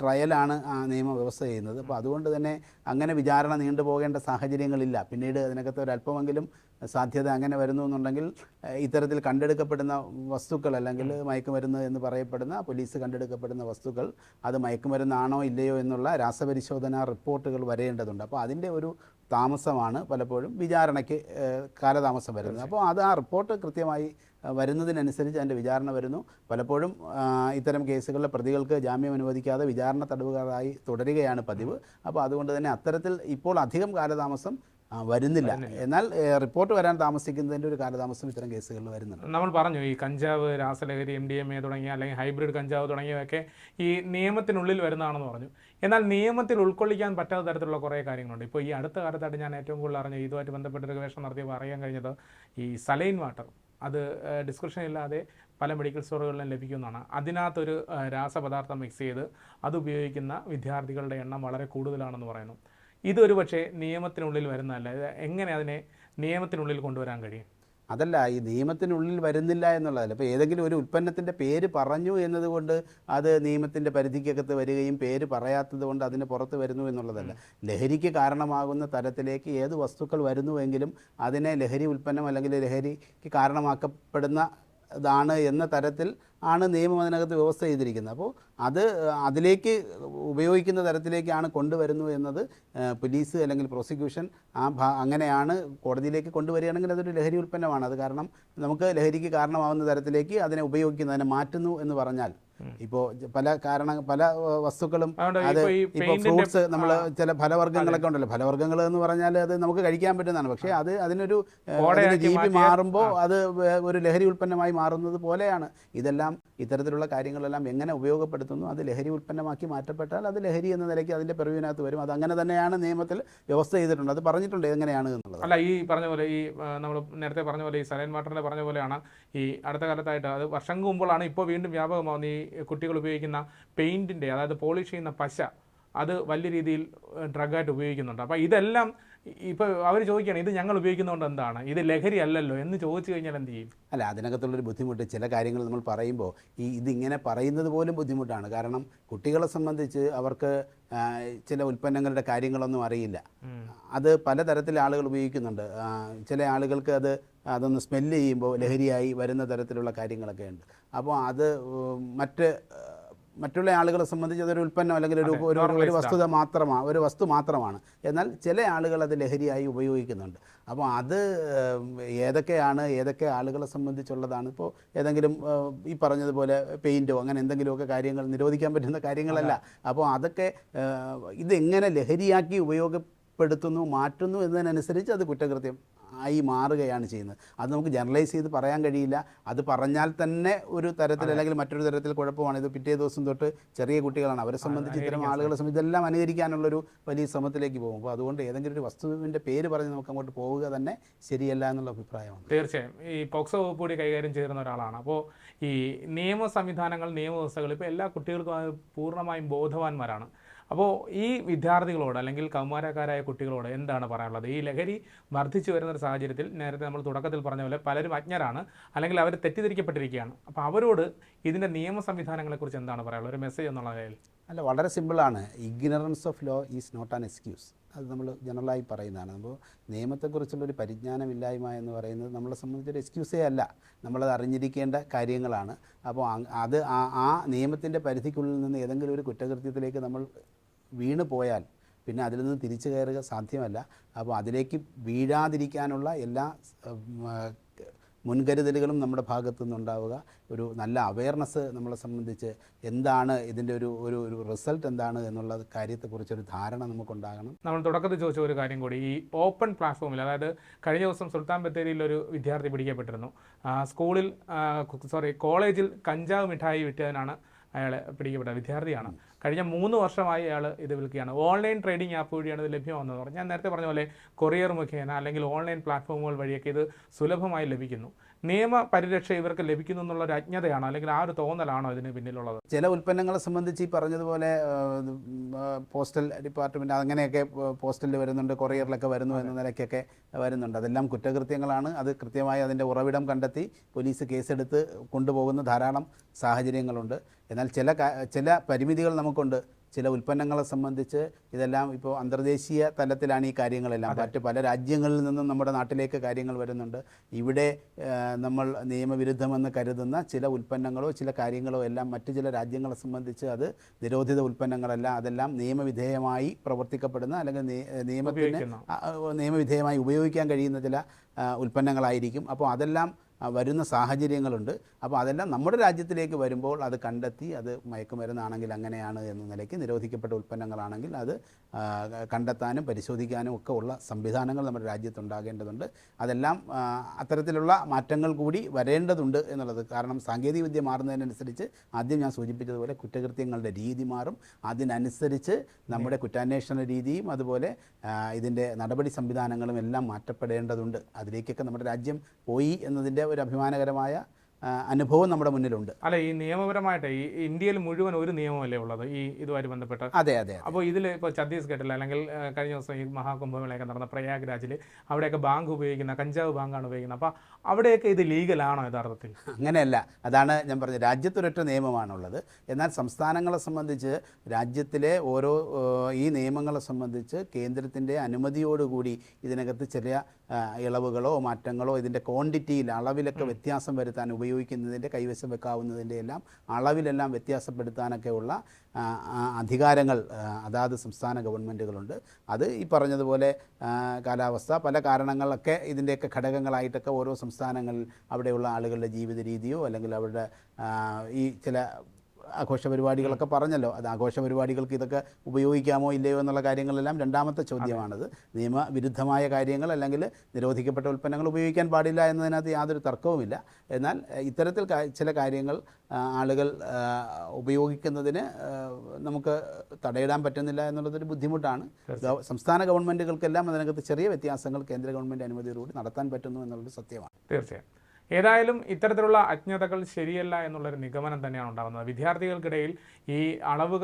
ട്രയലാണ് ആ നിയമവ്യവസ്ഥ ചെയ്യുന്നത്. അപ്പോൾ അതുകൊണ്ട് തന്നെ അങ്ങനെ വിചാരണ നീണ്ടുപോകേണ്ട സാഹചര്യങ്ങളില്ല. പിന്നീട് അതിനകത്ത് ഒരല്പമെങ്കിലും സാധ്യത അങ്ങനെ വരുന്നു എന്നുണ്ടെങ്കിൽ ഇത്തരത്തിൽ കണ്ടെടുക്കപ്പെടുന്ന വസ്തുക്കൾ അല്ലെങ്കിൽ മയക്കുമരുന്ന് എന്ന് പറയപ്പെടുന്ന പോലീസ് കണ്ടെടുക്കപ്പെടുന്ന വസ്തുക്കൾ അത് മയക്കുമരുന്നാണോ ഇല്ലയോ എന്നുള്ള രാസപരിശോധനാ റിപ്പോർട്ടുകൾ വരേണ്ടതുണ്ട്. അപ്പോൾ അതിന്റെ ഒരു താമസമാണ് പലപ്പോഴും വിചാരണയ്ക്ക് കാലതാമസം വരുന്നത്. അപ്പോൾ അത് ആ റിപ്പോർട്ട് കൃത്യമായി വരുന്നതിനനുസരിച്ച് അതിന്റെ വിചാരണ വരുന്നു. പലപ്പോഴും ഇത്തരം കേസുകളിലെ പ്രതികൾക്ക് ജാമ്യം അനുവദിക്കാതെ വിചാരണ തടവുകാരായി തുടരുകയാണ് പതിവ്. അപ്പോൾ അതുകൊണ്ട് തന്നെ അത്തരത്തിൽ ഇപ്പോൾ അധികം കാലതാമസം വരുന്നില്ല. എന്നാൽ റിപ്പോർട്ട് വരാൻ താമസിക്കുന്നതിന്റെ ഒരു കാലതാമസം ഇത്തരം കേസുകളിൽ വരുന്നുണ്ട്. നമ്മൾ പറഞ്ഞു ഈ കഞ്ചാവ് രാസലഹരി എം ഡി എം എ തുടങ്ങിയ അല്ലെങ്കിൽ ഹൈബ്രിഡ് കഞ്ചാവ് തുടങ്ങിയവയൊക്കെ ഈ നിയമത്തിനുള്ളിൽ വരുന്നതാണെന്ന് പറഞ്ഞു. എന്നാൽ നിയമത്തിൽ ഉൾക്കൊള്ളിക്കാൻ പറ്റാത്ത തരത്തിലുള്ള കുറേ കാര്യങ്ങളുണ്ട്. ഇപ്പോൾ ഈ അടുത്ത കാലത്തായിട്ട് ഞാൻ ഏറ്റവും കൂടുതൽ അറിഞ്ഞ ഇതുമായിട്ട് ബന്ധപ്പെട്ട ഒരു ഗവേഷണം നടത്തിയപ്പോൾ അറിയാൻ കഴിഞ്ഞത് ഈ സലൈൻ വാട്ടർ അത് ഡിസ്ക്രിപ്ഷൻ ഇല്ലാതെ പല മെഡിക്കൽ സ്റ്റോറുകളിലും ലഭിക്കുന്നതാണ്. അതിനകത്തൊരു രാസപദാർത്ഥം മിക്സ് ചെയ്ത് അത് ഉപയോഗിക്കുന്ന വിദ്യാർത്ഥികളുടെ എണ്ണം വളരെ കൂടുതലാണെന്ന് പറയുന്നു. ഇതൊരു പക്ഷേ നിയമത്തിനുള്ളിൽ വരുന്നതല്ല. എങ്ങനെ അതിനെ നിയമത്തിനുള്ളിൽ കൊണ്ടുവരാൻ കഴിയും? അതല്ല ഈ നിയമത്തിനുള്ളിൽ വരുന്നില്ല എന്നുള്ളതല്ല. ഇപ്പോൾ ഏതെങ്കിലും ഒരു ഉൽപ്പന്നത്തിന്റെ പേര് പറഞ്ഞു എന്നതുകൊണ്ട് അത് നിയമത്തിന്റെ പരിധിക്കകത്ത് വരികയും പേര് പറയാത്തത് കൊണ്ട് അതിന് പുറത്ത് വരുന്നു എന്നുള്ളതല്ല. ലഹരിക്ക് കാരണമാകുന്ന തരത്തിലേക്ക് ഏത് വസ്തുക്കൾ വരുന്നുവെങ്കിലും അതിനെ ലഹരി ഉൽപ്പന്നം അല്ലെങ്കിൽ ലഹരിക്ക് കാരണമാക്കപ്പെടുന്ന ഇതാണ് എന്ന തരത്തിൽ ആണ് നിയമം അതിനകത്ത് വ്യവസ്ഥ ചെയ്തിരിക്കുന്നത്. അപ്പോൾ അത് അതിലേക്ക് ഉപയോഗിക്കുന്ന തരത്തിലേക്കാണ് കൊണ്ടുവരുന്നു എന്നത് പോലീസ് അല്ലെങ്കിൽ പ്രോസിക്യൂഷൻ ആ ഭാ അങ്ങനെയാണ് കോടതിയിലേക്ക് കൊണ്ടുവരികയാണെങ്കിൽ അതൊരു ലഹരി ഉൽപ്പന്നമാണ്. അത് കാരണം നമുക്ക് ലഹരിക്ക് കാരണമാവുന്ന തരത്തിലേക്ക് അതിനെ ഉപയോഗിക്കുന്നു അതിനെ മാറ്റുന്നു എന്ന് പറഞ്ഞാൽ ഇപ്പോ പല കാരണ പല വസ്തുക്കളും അത് പെയിന്റിന്റെ ഫ്രൂട്ട്സ് നമ്മൾ ചില ഫലവർഗങ്ങളൊക്കെ ഉണ്ടല്ലോ. ഫലവർഗങ്ങൾ എന്ന് പറഞ്ഞാൽ അത് നമുക്ക് കഴിക്കാൻ പറ്റുന്നതാണ് പക്ഷേ അത് അതിനൊരു ജീവി മാറുമ്പോൾ അത് ഒരു ലഹരി ഉൽപ്പന്നമായി മാറുന്നത് പോലെയാണ്. ഇതെല്ലാം ഇത്തരത്തിലുള്ള കാര്യങ്ങളെല്ലാം എങ്ങനെ ഉപയോഗപ്പെടുത്തുന്നു അത് ലഹരി ഉൽപ്പന്നമാക്കി മാറ്റപ്പെട്ടാൽ അത് ലഹരി എന്ന നിലയ്ക്ക് അതിന്റെ പെറുവിനകത്ത് വരും. അത് അങ്ങനെ തന്നെയാണ് നിയമത്തിൽ വ്യവസ്ഥ ചെയ്തിട്ടുണ്ട്. അത് പറഞ്ഞിട്ടുണ്ട് എങ്ങനെയാണ് എന്നുള്ളത്. അല്ല ഈ പറഞ്ഞ പോലെ ഈ നമ്മൾ നേരത്തെ പറഞ്ഞ പോലെ ഈ സലൈൻ വാട്ടറിനെ പറഞ്ഞ പോലെയാണ് ഈ അടുത്ത കാലത്തായിട്ട് അത് വർഷം മുമ്പുള്ളാണ് ഇപ്പോൾ വീണ്ടും വ്യാപകമാവുന്ന ഈ കുട്ടികൾ ഉപയോഗിക്കുന്ന പെയിന്റിന്റെ അതായത് പോളിഷ് ചെയ്യുന്ന പശ അത് വലിയ രീതിയിൽ ഡ്രഗായിട്ട് ഉപയോഗിക്കുന്നുണ്ട്. അപ്പോൾ ഇതെല്ലാം ഇപ്പോൾ അവർ ചോദിക്കുകയാണ് ഇത് ഞങ്ങൾ ഉപയോഗിക്കുന്നതുകൊണ്ട് എന്താണ്? ഇത് ലഹരി അല്ലല്ലോ. എന്ന് ചോദിച്ചു കഴിഞ്ഞാൽ എന്ത് ചെയ്യും? അല്ല അതിനകത്തുള്ളൊരു ബുദ്ധിമുട്ട് ചില കാര്യങ്ങൾ നമ്മൾ പറയുമ്പോൾ ഈ ഇതിങ്ങനെ പറയുന്നത് പോലും ബുദ്ധിമുട്ടാണ്. കാരണം കുട്ടികളെ സംബന്ധിച്ച് അവർക്ക് ചില ഉൽപ്പന്നങ്ങളുടെ കാര്യങ്ങളൊന്നും അറിയില്ല. അത് പലതരത്തിൽ ആളുകൾ ഉപയോഗിക്കുന്നുണ്ട്. ചില ആളുകൾക്ക് അത് അതൊന്ന് സ്മെല്ല് ചെയ്യുമ്പോൾ ലഹരിയായി വരുന്ന തരത്തിലുള്ള കാര്യങ്ങളൊക്കെ ഉണ്ട് അപ്പോൾ അത് മറ്റ് മറ്റുള്ള ആളുകളെ സംബന്ധിച്ച് അതൊരു ഉൽപ്പന്നം അല്ലെങ്കിൽ ഒരു ഒരു- ഒരു വസ്തുത മാത്രമാണ് ഒരു വസ്തു മാത്രമാണ്. എന്നാൽ ചില ആളുകൾ അത് ലഹരിയായി ഉപയോഗിക്കുന്നുണ്ട്. അപ്പോൾ അത് ഏതൊക്കെയാണ് ഏതൊക്കെ ആളുകളെ സംബന്ധിച്ചുള്ളതാണ് ഇപ്പോൾ ഏതെങ്കിലും ഈ പറഞ്ഞതുപോലെ പെയിന്റോ അങ്ങനെ എന്തെങ്കിലുമൊക്കെ കാര്യങ്ങൾ നിരോധിക്കാൻ പറ്റുന്ന കാര്യങ്ങളല്ല. അപ്പോൾ അതൊക്കെ ഇതെങ്ങനെ ലഹരിയാക്കി ഉപയോഗപ്പെടുത്തുന്നു മാറ്റുന്നു എന്നതിനനുസരിച്ച് അത് കുറ്റകൃത്യം ആയി മാറുകയാണ് ചെയ്യുന്നത്. അത് നമുക്ക് ജനറലൈസ് ചെയ്ത് പറയാൻ കഴിയില്ല. അത് പറഞ്ഞാൽ തന്നെ ഒരു തരത്തിൽ അല്ലെങ്കിൽ മറ്റൊരു തരത്തിൽ കുഴപ്പമാണ്. ഇത് പിറ്റേ ദിവസം തൊട്ട് ചെറിയ കുട്ടികളാണ്. അവരെ സംബന്ധിച്ച് ഇത്തരം ആളുകളെ സംബന്ധിച്ച് ഇതെല്ലാം അനുകരിക്കാനുള്ളൊരു വലിയ ശ്രമത്തിലേക്ക് പോകും. അപ്പോൾ അതുകൊണ്ട് ഏതെങ്കിലും ഒരു വസ്തുവിന്റെ പേര് പറഞ്ഞ് നമുക്ക് അങ്ങോട്ട് പോവുക തന്നെ ശരിയല്ല എന്നുള്ള അഭിപ്രായമാണ്. തീർച്ചയായും. ഈ പോക്സോ വകുപ്പ് കൂടി കൈകാര്യം ചെയ്യുന്ന ഒരാളാണ്. അപ്പോൾ ഈ നിയമ സംവിധാനങ്ങൾ നിയമവ്യവസ്ഥകൾ ഇപ്പോൾ എല്ലാ കുട്ടികൾക്കും പൂർണമായും ബോധവാന്മാരാണ്. അപ്പോൾ ഈ വിദ്യാർത്ഥികളോട് അല്ലെങ്കിൽ കൗമാരക്കാരായ കുട്ടികളോട് എന്താണ് പറയാനുള്ളത്? ഈ ലഹരി വർദ്ധിച്ചു വരുന്ന ഒരു സാഹചര്യത്തിൽ നേരത്തെ നമ്മൾ തുടക്കത്തിൽ പറഞ്ഞ പോലെ പലരും അജ്ഞരാണ് അല്ലെങ്കിൽ അവർ തെറ്റിദ്ധരിക്കപ്പെട്ടിരിക്കുകയാണ്. അപ്പോൾ അവരോട് ഇതിന്റെ നിയമ സംവിധാനങ്ങളെക്കുറിച്ച് എന്താണ് പറയാനുള്ളത്? ഒരു മെസ്സേജ് എന്നുള്ള നിലയിൽ. അല്ല വളരെ സിമ്പിളാണ് ignorance of law is not an excuse അത് നമ്മൾ ജനറലായി പറയുന്നതാണ്. അപ്പോൾ നിയമത്തെക്കുറിച്ചുള്ളൊരു പരിജ്ഞാനമില്ലായ്മ എന്ന് പറയുന്നത് നമ്മളെ സംബന്ധിച്ചൊരു എക്സ്ക്യൂസേ അല്ല. നമ്മളത് അറിഞ്ഞിരിക്കേണ്ട കാര്യങ്ങളാണ്. അപ്പോൾ അത് ആ ആ നിയമത്തിന്റെ പരിധിക്കുള്ളിൽ നിന്ന് ഏതെങ്കിലും ഒരു കുറ്റകൃത്യത്തിലേക്ക് നമ്മൾ വീണ് പോയാൽ പിന്നെ അതിൽ നിന്ന് തിരിച്ചു കയറുക സാധ്യമല്ല. അപ്പോൾ അതിലേക്ക് വീഴാതിരിക്കാനുള്ള എല്ലാ മുൻകരുതലുകളും നമ്മുടെ ഭാഗത്തു നിന്നുണ്ടാവുക ഒരു നല്ല അവയർനെസ് നമ്മളെ സംബന്ധിച്ച് എന്താണ് ഇതിന്റെ ഒരു ഒരു ഒരു റിസൾട്ട് എന്താണ് എന്നുള്ള കാര്യത്തെക്കുറിച്ചൊരു ധാരണ നമുക്കുണ്ടാകണം. നമ്മൾ തുടക്കത്തിൽ ചോദിച്ച ഒരു കാര്യം കൂടി ഈ ഓപ്പൺ പ്ലാറ്റ്ഫോമിൽ അതായത് കഴിഞ്ഞ ദിവസം സുൽത്താൻ ബത്തേരിയിൽ ഒരു വിദ്യാർത്ഥി പിടിക്കപ്പെട്ടിരുന്നു. സ്കൂളിൽ സോറി കോളേജിൽ കഞ്ചാവ് മിഠായി വിറ്റതിനാണ് അയാൾ പിടിക്കപ്പെട്ടത് വിദ്യാർത്ഥിയാണ്. കഴിഞ്ഞ മൂന്ന് വർഷമായി അയാൾ ഇത് വിൽക്കുകയാണ്. ഓൺലൈൻ ട്രേഡിംഗ് ആപ്പ് വഴിയാണ് ഇത് ലഭ്യമാകുന്നത് പറഞ്ഞു. ഞാൻ നേരത്തെ പറഞ്ഞ പോലെ കൊറിയർ മുഖേന അല്ലെങ്കിൽ ഓൺലൈൻ പ്ലാറ്റ്ഫോമുകൾ വഴിയൊക്കെ ഇത് സുലഭമായി ലഭിക്കുന്നു. നിയമ പരിരക്ഷ ഇവർക്ക് ലഭിക്കുന്നു എന്നുള്ള ഒരു അജ്ഞതയാണോ അല്ലെങ്കിൽ ആ ഒരു തോന്നലാണോ ഇതിന് പിന്നിലുള്ളത്? ചില ഉൽപ്പന്നങ്ങളെ സംബന്ധിച്ച് ഈ പറഞ്ഞതുപോലെ പോസ്റ്റൽ ഡിപ്പാർട്ട്മെന്റ് അങ്ങനെയൊക്കെ പോസ്റ്റലിൽ വരുന്നുണ്ട് കൊറിയറിലൊക്കെ വരുന്നു എന്ന നിലയ്ക്കൊക്കെ വരുന്നുണ്ട്. അതെല്ലാം കുറ്റകൃത്യങ്ങളാണ്. അത് കൃത്യമായി അതിന്റെ ഉറവിടം കണ്ടെത്തി പോലീസ് കേസെടുത്ത് കൊണ്ടുപോകുന്ന ധാരാളം സാഹചര്യങ്ങളുണ്ട്. എന്നാൽ ചില ചില പരിമിതികൾ നമുക്കുണ്ട്. ചില ഉൽപ്പന്നങ്ങളെ സംബന്ധിച്ച് ഇതെല്ലാം ഇപ്പോൾ അന്തർദേശീയ തലത്തിലാണ് ഈ കാര്യങ്ങളെല്ലാം. മറ്റ് പല രാജ്യങ്ങളിൽ നിന്നും നമ്മുടെ നാട്ടിലേക്ക് കാര്യങ്ങൾ വരുന്നുണ്ട്. ഇവിടെ നമ്മൾ നിയമവിരുദ്ധമെന്ന് കരുതുന്ന ചില ഉൽപ്പന്നങ്ങളോ ചില കാര്യങ്ങളോ എല്ലാം മറ്റു ചില രാജ്യങ്ങളെ സംബന്ധിച്ച് അത് നിരോധിത ഉൽപ്പന്നങ്ങളല്ല. അതെല്ലാം നിയമവിധേയമായി പ്രവർത്തിക്കപ്പെടുന്ന അല്ലെങ്കിൽ നിയ- നിയമത്തിന് നിയമവിധേയമായി ഉപയോഗിക്കാൻ കഴിയുന്ന ചില ഉൽപ്പന്നങ്ങളായിരിക്കും. അപ്പോൾ അതെല്ലാം വരുന്ന സാഹചര്യങ്ങളുണ്ട്. അപ്പോൾ അതെല്ലാം നമ്മുടെ രാജ്യത്തിലേക്ക് വരുമ്പോൾ അത് കണ്ടെത്തി അത് മയക്കുമരുന്നാണെങ്കിൽ അങ്ങനെയാണ് എന്ന നിലയ്ക്ക് നിരോധിക്കപ്പെട്ട ഉൽപ്പന്നങ്ങളാണെങ്കിൽ അത് കണ്ടെത്താനും പരിശോധിക്കാനും ഒക്കെ ഉള്ള സംവിധാനങ്ങൾ നമ്മുടെ രാജ്യത്തുണ്ടാകേണ്ടതുണ്ട്. അതെല്ലാം അത്തരത്തിലുള്ള മാറ്റങ്ങൾ കൂടി വരേണ്ടതുണ്ട് എന്നുള്ളത് കാരണം സാങ്കേതികവിദ്യ മാറുന്നതിനനുസരിച്ച് ആദ്യം ഞാൻ സൂചിപ്പിച്ചതുപോലെ കുറ്റകൃത്യങ്ങളുടെ രീതി മാറും. അതിനനുസരിച്ച് നമ്മുടെ കുറ്റാന്വേഷണ രീതിയും അതുപോലെ ഇതിന്റെ നടപടി സംവിധാനങ്ങളും എല്ലാം മാറ്റപ്പെടേണ്ടതുണ്ട്. അതിലേക്കൊക്കെ നമ്മുടെ രാജ്യം പോയി എന്നതിന്റെ ഒരു അഭിമാനകരമായ അനുഭവം നമ്മുടെ മുന്നിലുണ്ട്. അല്ല ഈ നിയമപരമായിട്ട് ഈ ഇന്ത്യയിൽ മുഴുവൻ ഒരു നിയമമല്ലേ ഉള്ളത് ഈ ഇതുമായി ബന്ധപ്പെട്ട്? അതെ അതെ അപ്പോൾ ഇതിൽ ഇപ്പോൾ ഛത്തീസ്ഗഡിൽ അല്ലെങ്കിൽ കഴിഞ്ഞ ദിവസം ഈ മഹാകുംഭമേളയൊക്കെ നടന്ന പ്രയാഗ്രാജിൽ അവിടെയൊക്കെ ബാങ്ക് ഉപയോഗിക്കുന്ന കഞ്ചാവ് ബാങ്കാണ് ഉപയോഗിക്കുന്നത്. അപ്പോൾ അവിടെയൊക്കെ ഇത് ലീഗലാണോ യഥാർത്ഥത്തിൽ? അങ്ങനെയല്ല. അതാണ് ഞാൻ പറഞ്ഞത്. രാജ്യത്തൊരൊറ്റ നിയമമാണുള്ളത്. എന്നാൽ സംസ്ഥാനങ്ങളെ സംബന്ധിച്ച് രാജ്യത്തിലെ ഓരോ ഈ നിയമങ്ങളെ സംബന്ധിച്ച് കേന്ദ്രത്തിന്റെ അനുമതിയോടുകൂടി ഇതിനകത്ത് ചെറിയ ഇളവുകളോ മാറ്റങ്ങളോ ഇതിന്റെ ക്വാണ്ടിറ്റിയിൽ അളവിലൊക്കെ വ്യത്യാസം വരുത്താൻ ഉപയോഗിക്കുന്നതിന്റെ കൈവശം വെക്കാവുന്നതിന്റെ എല്ലാം അളവിലെല്ലാം വ്യത്യാസപ്പെടുത്താനൊക്കെയുള്ള അധികാരങ്ങൾ അതാത് സംസ്ഥാന ഗവൺമെന്റുകളുണ്ട്. അത് ഈ പറഞ്ഞതുപോലെ കാലാവസ്ഥ പല കാരണങ്ങളൊക്കെ ഇതിന്റെയൊക്കെ ഘടകങ്ങളായിട്ടൊക്കെ ഓരോ സംസ്ഥാനങ്ങളിൽ അവിടെയുള്ള ആളുകളുടെ ജീവിത രീതിയോ അല്ലെങ്കിൽ അവരുടെ ഈ ചില ആഘോഷ പരിപാടികളൊക്കെ പറഞ്ഞല്ലോ. അത് ആഘോഷ പരിപാടികൾക്ക് ഇതൊക്കെ ഉപയോഗിക്കാമോ ഇല്ലയോ എന്നുള്ള കാര്യങ്ങളെല്ലാം രണ്ടാമത്തെ ചോദ്യമാണത്. നിയമവിരുദ്ധമായ കാര്യങ്ങൾ അല്ലെങ്കിൽ നിരോധിക്കപ്പെട്ട ഉൽപ്പന്നങ്ങൾ ഉപയോഗിക്കാൻ പാടില്ല എന്നതിനകത്ത് യാതൊരു തർക്കവുമില്ല. എന്നാൽ ഇത്തരത്തിൽ ചില കാര്യങ്ങൾ ആളുകൾ ഉപയോഗിക്കുന്നതിന് നമുക്ക് തടയിടാൻ പറ്റുന്നില്ല എന്നുള്ളതൊരു ബുദ്ധിമുട്ടാണ്. സംസ്ഥാന ഗവൺമെന്റുകൾക്കെല്ലാം അതിനകത്ത് ചെറിയ വ്യത്യാസങ്ങൾ കേന്ദ്ര ഗവൺമെന്റ് അനുമതിയോടുകൂടി നടത്താൻ പറ്റുന്നു എന്നുള്ളത് സത്യമാണ്. തീർച്ചയായും. ഏതായാലും ഇത്തരത്തിലുള്ള അജ്ഞതകൾ ശരിയല്ല എന്നുള്ളൊരു നിഗമനം തന്നെയാണ് ഉണ്ടാകുന്നത്. വിദ്യാർത്ഥികൾക്കിടയിൽ ഈ അളവ്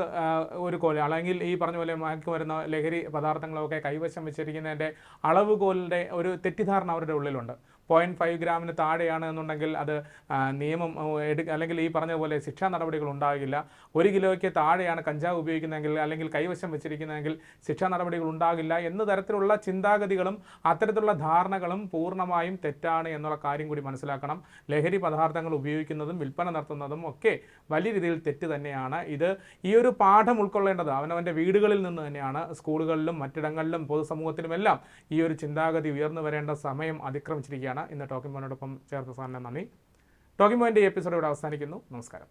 ഒരു കോൽ അല്ലെങ്കിൽ ഈ പറഞ്ഞ പോലെ മയക്കു വരുന്ന ലഹരി പദാർത്ഥങ്ങളൊക്കെ കൈവശം വെച്ചിരിക്കുന്നതിന്റെ അളവുകോലിന്റെ ഒരു തെറ്റിദ്ധാരണ അവരുടെ ഉള്ളിലുണ്ട്. പോയിന്റ് ഫൈവ് ഗ്രാമിന് താഴെയാണ് എന്നുണ്ടെങ്കിൽ അത് നിയമം അല്ലെങ്കിൽ ഈ പറഞ്ഞ പോലെ ശിക്ഷാ നടപടികൾ ഉണ്ടാകില്ല. ഒരു കിലോയ്ക്ക് താഴെയാണ് കഞ്ചാവ് ഉപയോഗിക്കുന്നതെങ്കിൽ അല്ലെങ്കിൽ കൈവശം വെച്ചിരിക്കുന്നതെങ്കിൽ ശിക്ഷാ നടപടികൾ ഉണ്ടാകില്ല എന്ന തരത്തിലുള്ള ചിന്താഗതികളും അത്തരത്തിലുള്ള ധാരണകളും പൂർണമായും തെറ്റാണ് എന്നുള്ള കാര്യം കൂടി മനസ്സിലാക്കണം. ലഹരി പദാർത്ഥങ്ങൾ ഉപയോഗിക്കുന്നതും വിൽപ്പന നടത്തുന്നതും ഒക്കെ വലിയ രീതിയിൽ തെറ്റ് തന്നെയാണ്. ഇത് ഈ ഒരു പാഠം ഉൾക്കൊള്ളേണ്ടത് അവനവന്റെ വീടുകളിൽ നിന്ന് തന്നെയാണ്. സ്കൂളുകളിലും മറ്റിടങ്ങളിലും പൊതുസമൂഹത്തിലുമെല്ലാം ഈ ഒരു ചിന്താഗതി ഉയർന്നു വരേണ്ട സമയം അതിക്രമിച്ചിരിക്കുകയാണ്. ഇന്ന് ടോക്കിംഗ് പോയിനോടൊപ്പം ചേർത്ത സാറിന് നന്ദി. ടോക്കിംഗ് പോയിന്റെ എപ്പിസോഡ് ഇവിടെ അവസാനിക്കുന്നു. നമസ്കാരം.